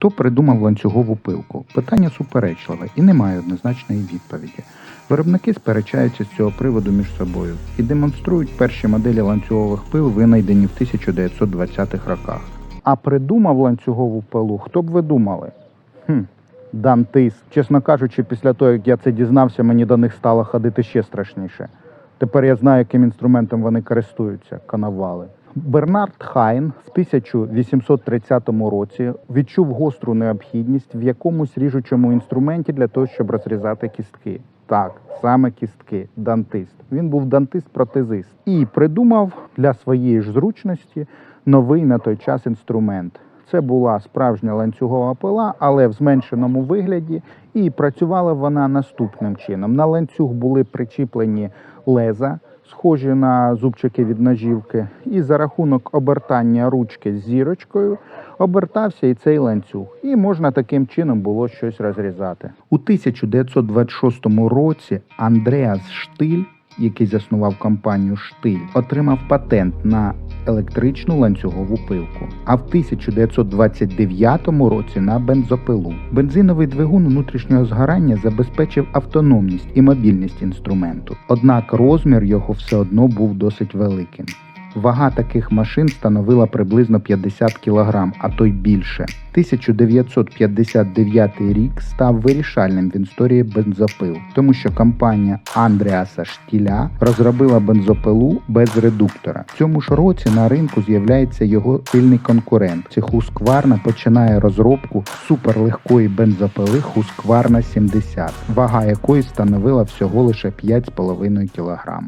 Хто придумав ланцюгову пилку? Питання суперечливе і немає однозначної відповіді. Виробники сперечаються з цього приводу між собою і демонструють перші моделі ланцюгових пил, винайдені в 1920-х роках. А придумав ланцюгову пилу, хто б ви думали? Хм, Дантист. Чесно кажучи, після того, як я це дізнався, мені до них стало ходити ще страшніше. Тепер я знаю, яким інструментом вони користуються канавали. Бернард Хайн в 1830 році відчув гостру необхідність в якомусь ріжучому інструменті для того, щоб розрізати кістки. Так, саме кістки, дантист. Він був дантист-протезист і придумав для своєї ж зручності новий на той час інструмент. Це була справжня ланцюгова пила, але в зменшеному вигляді, і працювала вона наступним чином. На ланцюг були причіплені леза, схожі на зубчики від ножівки, і за рахунок обертання ручки з зірочкою обертався і цей ланцюг. І можна таким чином було щось розрізати. У 1926 році Андреас Штиль який заснував компанію Штиль, отримав патент на електричну ланцюгову пилку. А в 1929 році на бензопилу. Бензиновий двигун внутрішнього згорання забезпечив автономність і мобільність інструменту. Однак розмір його все одно був досить великим. Вага таких машин становила приблизно 50 кг, а то й більше. 1959 рік став вирішальним в історії бензопил, тому що компанія Андреаса Штіля розробила бензопилу без редуктора. В цьому ж році на ринку з'являється його сильний конкурент. Це Husqvarna починає розробку суперлегкої бензопили Husqvarna 70, вага якої становила всього лише 5,5 кг.